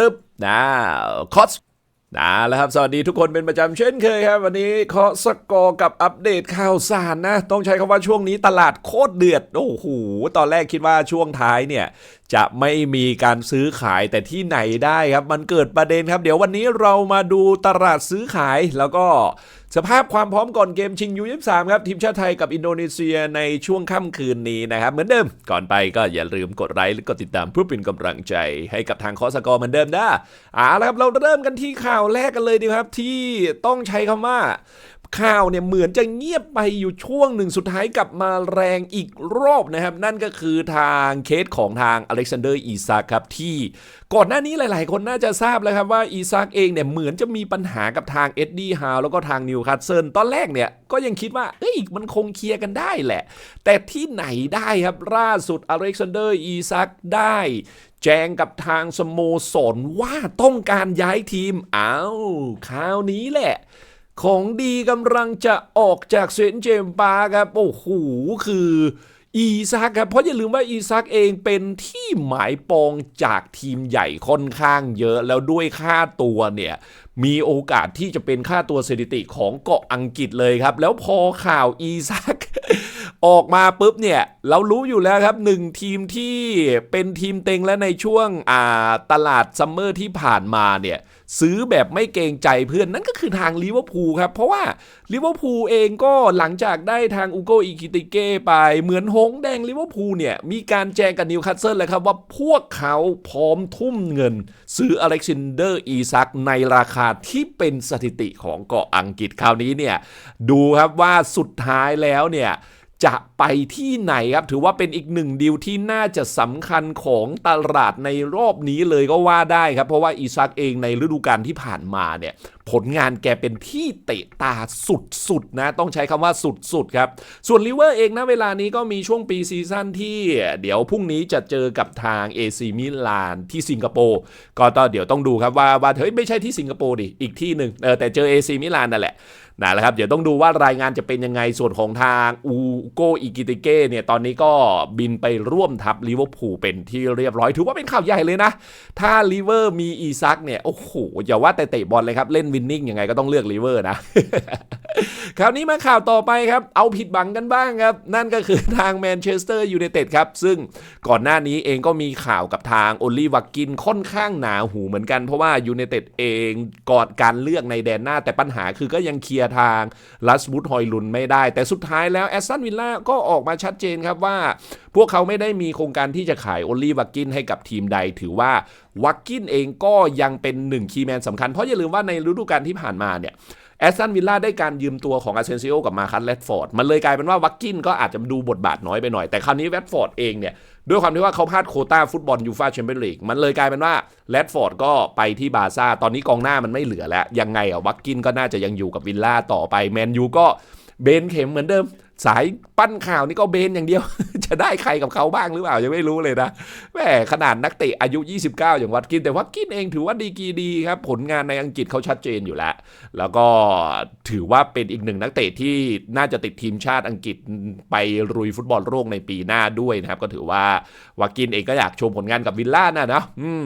ตึ๊บนะคอส นะแล้วครับ สวัสดีทุกคนเป็นประจำเช่นเคยครับ วันนี้เคาะสกอร์กับอัปเดตข่าวสารนะ ต้องใช้คำว่าช่วงนี้ตลาดโคตรเดือด โอ้โห ตอนแรกคิดว่าช่วงท้ายเนี่ย จะไม่มีการซื้อขายแต่ที่ไหนได้ครับ มันเกิดประเด็นครับ เดี๋ยววันนี้เรามาดูตลาดซื้อขายแล้วก็สภาพความพร้อมก่อนเกมชิงยูยี่สามครับทีมชาติไทยกับอินโดนีเซียในช่วงค่ำคืนนี้นะครับ เหมือนเดิม ก่อนไปก็อย่าลืมกดไลค์และกดติดตามเพื่อเป็นกำลังใจให้กับทางคอสกอร์เหมือนเดิมนะเอาละครับเราเริ่มกันที่ข่าวแรกกันเลยดีครับที่ต้องใช้คำว่า ข่าวเนี่ยเหมือนจะเงียบไปอยู่ช่วงหนึ่งสุดท้ายกลับมาแรงอีกรอบนะครับ นั่นก็คือทางเคสของทางอเล็กซานเดอร์อีซักครับ ที่ก่อนหน้านี้หลายๆ คนน่าจะทราบแล้วครับว่าอีซักเองเนี่ยเหมือนจะมีปัญหากับทางเอ็ดดี้ฮาวแล้วก็ทางนิวคาสเซิลตอนแรกเนี่ยก็ยังคิดว่าเอ้ยมันคงเคลียร์กันได้แหละ แต่ที่ไหนได้ครับล่าสุดอเล็กซานเดอร์อีซักได้แจ้งกับทางสโมสรว่าต้องการย้ายทีมอ้าวคราวนี้แหละ ของดีกำลังจะออกจากเซนเจมปาคครับ โอ้โห คืออีซักครับ เพราะอย่าลืมว่าอีซักเองเป็นที่หมายปองจากทีมใหญ่ค่อนข้างเยอะแล้วด้วยค่าตัวเนี่ย มีโอกาสที่จะเป็นค่าตัวสถิติของเกาะอังกฤษเลยครับ แล้วพอข่าวอีซัก ออกมาปุ๊บเนี่ยเรารู้อยู่แล้วครับหนึ่งทีมที่เป็นทีมเต็งและในช่วงอ่าตลาดซัมเมอร์ที่ผ่านมาเนี่ยซื้อแบบไม่เกรงใจเพื่อนนั่นก็คือทางลิเวอร์พูลครับ เพราะว่าลิเวอร์พูลเองก็หลังจากได้ทางอุโกอิกิติเก้ไปเหมือนหงแดงลิเวอร์พูลเนี่ย มีการแจ้งกับนิวคาสเซิลเลยครับว่าพวกเขาพร้อมทุ่มเงิน ซื้ออเล็กซานเดอร์อีซักในราคาที่เป็นสถิติของเกาะอังกฤษคราวนี้เนี่ย ดูครับว่าสุดท้ายแล้วเนี่ย จะไปที่ไหนครับ ถือว่าเป็นอีกหนึ่งดีลที่น่าจะสำคัญของตลาดในรอบนี้เลยก็ว่าได้ครับ เพราะว่าอีซักเองในฤดูกาลที่ผ่านมาเนี่ย ผลงานแกเป็นที่เตะตาสุดๆนะ ต้องใช้คำว่าสุดๆครับ ส่วนลิเวอร์เองนะเวลานี้ก็มีช่วงปีซีซั่นที่เดี๋ยวพรุ่งนี้จะเจอกับทาง AC มิลานที่สิงคโปร์ก็ต้องเดี๋ยวต้องดูครับว่าว่าเฮ้ยไม่ใช่ที่สิงคโปร์ดิอีกที่หนึ่งเออแต่เจอ AC มิลานนั่นแหละ นะแหละครับเดี๋ยวต้องดูว่ารายงานจะเป็นยังไงส่วนของทางอูโกอิกิติเก้เนี่ยตอนนี้ก็บินไปร่วมทัพลิเวอร์พูลเป็นที่เรียบร้อยถือว่าเป็นข่าวใหญ่เลยนะ ถ้าลิเวอร์มีอีซักเนี่ยโอ้โหอย่าว่าแต่เตะบอลเลยครับ เล่นวินนิ่งยังไงก็ต้องเลือกลิเวอร์นะคราวนี้มาข่าวต่อไปครับ เอาผิดบังกันบ้างครับ นั่นก็คือทางแมนเชสเตอร์ยูไนเต็ดครับ ซึ่งก่อนหน้านี้เองก็มีข่าวกับทางโอลิวักกินค่อนข้างหนาหูเหมือนกันเพราะว่ายูไนเต็ดเองก่อนการเลือกในแดนหน้าแต่ปัญหาคือก็ยังเคลียร์ทางลัสบูตฮอยลุนไม่ได้ แต่สุดท้ายแล้วแอสตันวิลล่าก็ออกมาชัดเจนครับว่า พวกเขาไม่ได้มีโครงการที่จะขายโอลิวักกินให้กับทีมใด ถือว่าวักกินเองก็ยังเป็นหนึ่งคีย์แมนสำคัญ เพราะอย่าลืมว่าในฤดูกาลที่ผ่านมาเนี่ย แอสตันวิลล่าได้การยืมตัวของอาเซนซิโอกับมาคัสแรดฟอร์ดมันเลยกลายเป็นว่าวักกินก็อาจจะดูบทบาทน้อยไปหน่อย แต่คราวนี้แรดฟอร์ดเองเนี่ยด้วยความที่ว่าเขาพลาดโคต้าฟุตบอลยูฟาแชมเปี้ยนลีกมันเลยกลายเป็นว่าแรดฟอร์ดก็ไปที่บาซ่าตอนนี้กองหน้ามันไม่เหลือแล้ว ยังไงอะวักกินก็น่าจะยังอยู่กับวิลล่าต่อไปแมนยูก็เบนเข็มเหมือนเดิม สายปั้นข่าวนี่ก็เบนอย่างเดียว จะได้ใครกับเขาบ้างหรือเปล่า ยังไม่รู้เลยนะแหมขนาดนักเตะอายุ 29 อย่างวัตกิน แต่วัตกินเองถือว่าดีกีดีครับ ผลงานในอังกฤษเขาชัดเจนอยู่แล้ว แล้วก็ถือว่าเป็นอีกหนึ่งนักเตะที่น่าจะติดทีมชาติอังกฤษไปรุยฟุตบอลโลกในปีหน้าด้วยนะครับ ก็ถือว่าวากินเองก็อยากโชว์ผลงานกับวิลล่านะนะ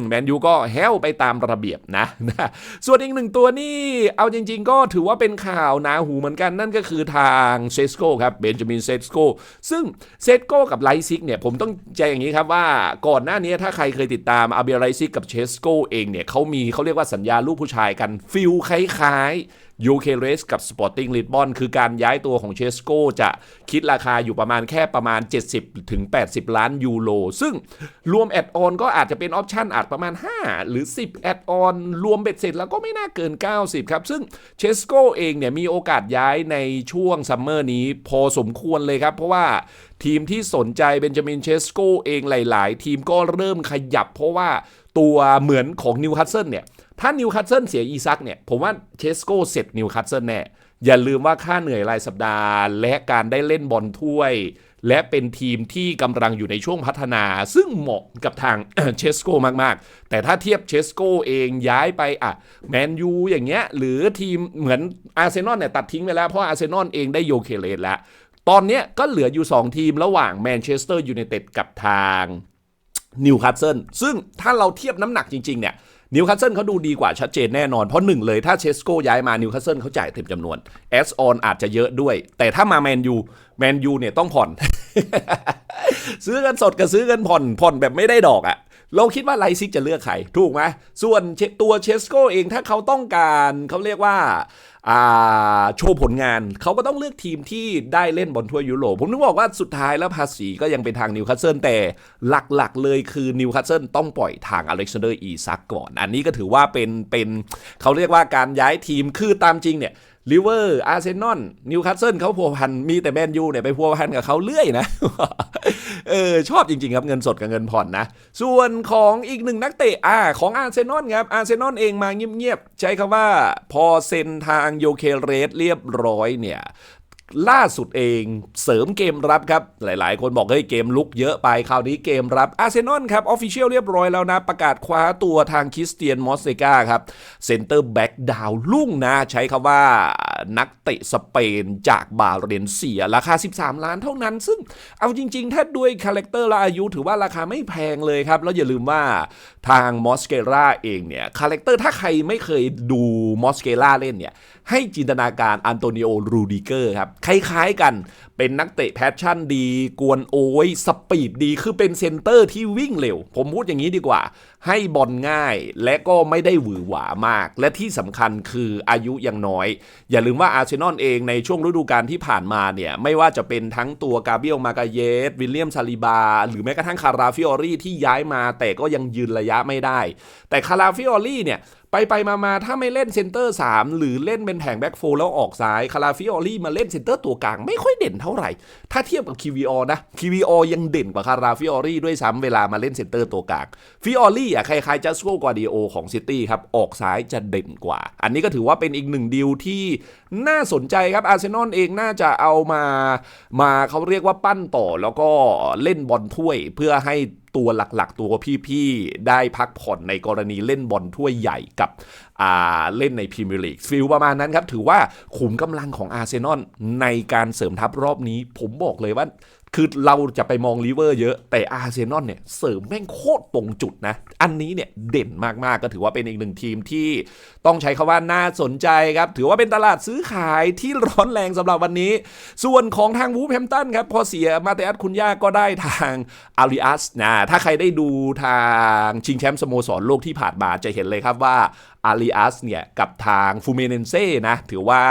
แมนยูก็แฮวไปตามระเบียบนะนะส่วนอีกหนึ่งตัวนี่เอาจริง ๆ ก็ถือว่าเป็นข่าวหนาหูเหมือนกันนั่นก็คือทางเซสโกครับบนจามินเซตโกซึ่งเซตโกกับไลซิกเนี่ยผมต้องแจ้งอย่างนี้ครับว่าก่อนหน้านี้ถ้าใครเคยติดตามอาเบียไลซิกกับเชสโกเองเนี่ยเขามีเขาเรียกว่าสัญญาลูกผู้ชายกันฟิลคล้ายๆ ยูเคเรสกับ Sporting Lisbon คือการย้ายตัวของเชสโกจะคิดราคาอยู่ประมาณแค่ประมาณ 70ถึง80 ล้านยูโร ซึ่งรวมแอดออนก็อาจจะเป็นออปชันอาจประมาณ 5 หรือ 10แอดออนรวมเบ็ดเสร็จแล้วก็ไม่น่าเกิน 90 ครับ ซึ่งเชสโกเองเนี่ยมีโอกาสย้ายในช่วงซัมเมอร์นี้พอสมควรเลยครับ เพราะว่าทีมที่สนใจเบนจามินเชสโกเองหลาย ๆ ทีมก็เริ่มขยับเพราะว่าตัวเหมือนของนิวคาสเซิลเนี่ย ถ้านิวคาสเซิลเสียอีซักเนี่ย ผมว่าเชสโกเสร็จนิวคาสเซิลแน่ อย่าลืมว่าค่าเหนื่อยรายสัปดาห์ และการได้เล่นบอลถ้วย และเป็นทีมที่กำลังอยู่ในช่วงพัฒนา ซึ่งเหมาะกับทางเชสโกมากๆ แต่ถ้าเทียบเชสโกเองย้ายไปอะแมนยูอย่างเงี้ย หรือทีมเหมือนอาร์เซนอลเนี่ยตัดทิ้งไปแล้ว เพราะอาร์เซนอลเองได้โยเคเลสแล้ว ตอนเนี้ยก็เหลืออยู่ 2 ทีมระหว่างแมนเชสเตอร์ยูไนเต็ดกับทางนิวคาสเซิลซึ่งถ้าเราเทียบน้ำหนักจริงๆเนี่ย นิวคาสเซิลเขาดูดีกว่าชัดเจนแน่นอน เพราะหนึ่งเลยถ้าเชสโกย้ายมานิวคาสเซิลเขาจ่ายเต็มจำนวนแอสออนอาจจะเยอะด้วย แต่ถ้ามาแมนยูแมนยูเนี่ยต้องผ่อน ซื้อกันสดกับซื้อกันผ่อนผ่อนแบบไม่ได้ดอกอะ่ะ เราคิดว่าไลซิกจะเลือกใครถูกไหมส่วนตัวเชสโกเองถ้าเขาต้องการเขาเรียกว่าโชว์ผลงานเขาก็ต้องเลือกทีมที่ได้เล่นบอลทั่วยุโรป ผมนึกบอกว่าสุดท้ายแล้วภาษีก็ยังเป็นทางนิวคาสเซิลแต่หลักๆเลยคือนิวคาสเซิลต้องปล่อยทางอเล็กซานเดอร์อีซักก่อน อันนี้ก็ถือว่าเป็นเป็นเขาเรียกว่าการย้ายทีมคือตามจริงเนี่ย ลิเวอร์ อาร์เซนอล นิวคาสเซิลเขาพัวพัน มีแต่แมนยูเนี่ยไปพัวพันกับเขาเรื่อยนะ เออชอบจริงๆครับเงินสดกับเงินผ่อนนะ ส่วนของอีกหนึ่งนักเตะอ่าของอาร์เซนอลครับ อาร์เซนอลเองมาเงียบๆ ใช้คำว่าพอเซ็นทางโยเคเรสเรียบร้อยเนี่ย ล่าสุดเองเสริมเกมรับครับ หลายๆ คนบอก เฮ้ย เกมลุกเยอะไป คราวนี้เกมรับอาร์เซนอลครับออฟฟิเชียลเรียบร้อยแล้วนะ ประกาศคว้าตัวทางคริสเตียนมอสเซกาครับเซนเตอร์แบ็กดาวลุ่งนะ ใช้คำว่านักเตะสเปนจากบาเรนเซีย ราคา 13 ล้านเท่านั้น ซึ่งเอาจริง ๆ ถ้าด้วยคาแรคเตอร์และอายุถือว่าราคาไม่แพงเลยครับ แล้วอย่าลืมว่าทางมอสเกราเองเนี่ยคาแรคเตอร์ถ้าใครไม่เคยดูมอสเกราเล่นเนี่ยให้จินตนาการอันโตนิโอรูดิเกอร์ครับ คล้ายๆกันเป็นนักเตะแพชชั่นดี กวนโอ้ยสปีดดีคือเป็นเซนเตอร์ที่วิ่งเร็ว ผมพูดอย่างนี้ดีกว่า ให้บอลง่ายและก็ไม่ได้หวือหวามาก และที่สำคัญคืออายุยังน้อย อย่าลืมว่าอาร์เซนอลเองในช่วงฤดูกาลที่ผ่านมาเนี่ย ไม่ว่าจะเป็นทั้งตัวกาเบียลมากาเยสวิลเลียมซาลิบา หรือแม้กระทั่งคาราฟิออรี่ที่ย้ายมาแต่ก็ยังยืนระยะไม่ได้ แต่คาราฟิออรี่เนี่ย ไปไปมามาถ้าไม่เล่นเซนเตอร์ 3 หรือเล่นเป็นแผงแบ็กโฟแล้วออกซ้าย คาราฟิออรี่มาเล่นเซนเตอร์ตัวกลางไม่ค่อยเด่นเท่าไหร่ ถ้าเทียบกับคิวีออนะคิวีออยังเด่นกว่าคาราฟิออรี่ด้วยซ้ำเวลามาเล่นเซนเตอร์ตัวกลางฟิออรี่อะคล้ายๆจัสโกกวาดิโอของซิตี้ครับ ออกซ้ายจะเด่นกว่า อันนี้ก็ถือว่าเป็นอีกหนึ่งดีลที่น่าสนใจครับอาร์เซนอลเองน่าจะเอามามาเขาเรียกว่าปั้นต่อแล้วก็เล่นบอลถ้วยเพื่อให้ ตัวหลักๆ ตัวพี่ๆได้พักผ่อนในกรณีเล่นบอลถ้วยใหญ่กับเล่นในพรีเมียร์ลีกฟิลประมาณนั้นครับ ถือว่าขุมกำลังของอาร์เซนอลในการเสริมทัพรอบนี้ ผมบอกเลยว่า คือเราจะไปมองลิเวอร์เยอะ แต่อาร์เซนอลเนี่ยเสริมแม่งโคตรตรงจุดนะ อันนี้เนี่ยเด่นมากๆ ก็ถือว่าเป็นอีกหนึ่งทีมที่ต้องใช้คาว่าน่าสนใจครับ ถือว่าเป็นตลาดซื้อขายที่ร้อนแรงสำหรับวันนี้ ส่วนของทางวูฟแฮมตันครับ พอเสียมาเตอัสคุณย่าก็ได้ทางอาริอัสนะ ถ้าใครได้ดูทางชิงแชมป์สโมสรโลกที่ผ่านมาจะเห็นเลยครับว่าอาริอัสเนี่ย กับทางฟูเมเนเซ่นะ ถือว่า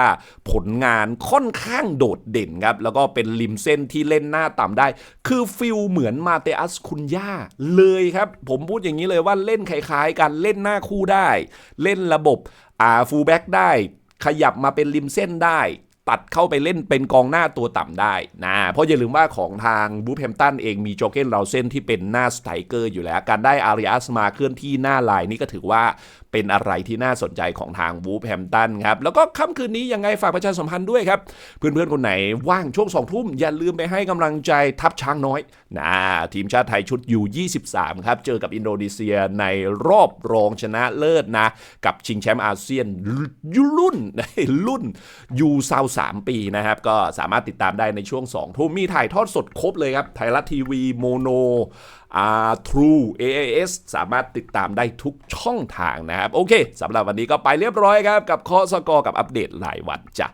ผลงานค่อนข้างโดดเด่นครับ แล้วก็เป็นริมเส้นที่เล่นหน้าต่ำได้ คือฟิลเหมือนมาเตอัสคุณย่าเลยครับ ผมพูดอย่างนี้เลยว่าเล่นคล้ายๆกันเล่นหน้าคู่ได้ เล่นระบบอ่าฟูลแบ็กได้ ขยับมาเป็นริมเส้นได้ตัดเข้าไปเล่นเป็นกองหน้าตัวต่ำได้นะ เพราะอย่าลืมว่าของทางบูฟแฮมตันเองมีโจเกนเราเส้นที่เป็นหน้าสไตรเกอร์อยู่แล้ว การได้อาริอัสมาเคลื่อนที่หน้าลายนี่ก็ถือว่า เป็นอะไรที่น่าสนใจของทางบูฟแฮมตันครับ แล้วก็ค่ำคืนนี้ยังไงฝากประชาสัมพันธ์ด้วยครับ เพื่อนๆ คนไหนว่างช่วงสองทุ่ม อย่าลืมไปให้กำลังใจทัพช้างน้อยนะทีมชาติไทยชุดยู23ครับ เจอกับอินโดนีเซียในรอบรองชนะเลิศนะ กับชิงแชมป์อาเซียนยุรุ่นรุ่นยูซาวสามปีนะครับ ก็สามารถติดตามได้ในช่วง2ทุ่มมีถ่ายทอดสดครบเลยครับไทยรัฐทีวีโมโน อ่า True AIS สามารถติดตามได้ทุกช่องทางนะครับ โอเคสำหรับวันนี้ก็ไปเรียบร้อยครับ กับข้อสกอร์กับอัปเดตรายวันจ้ะ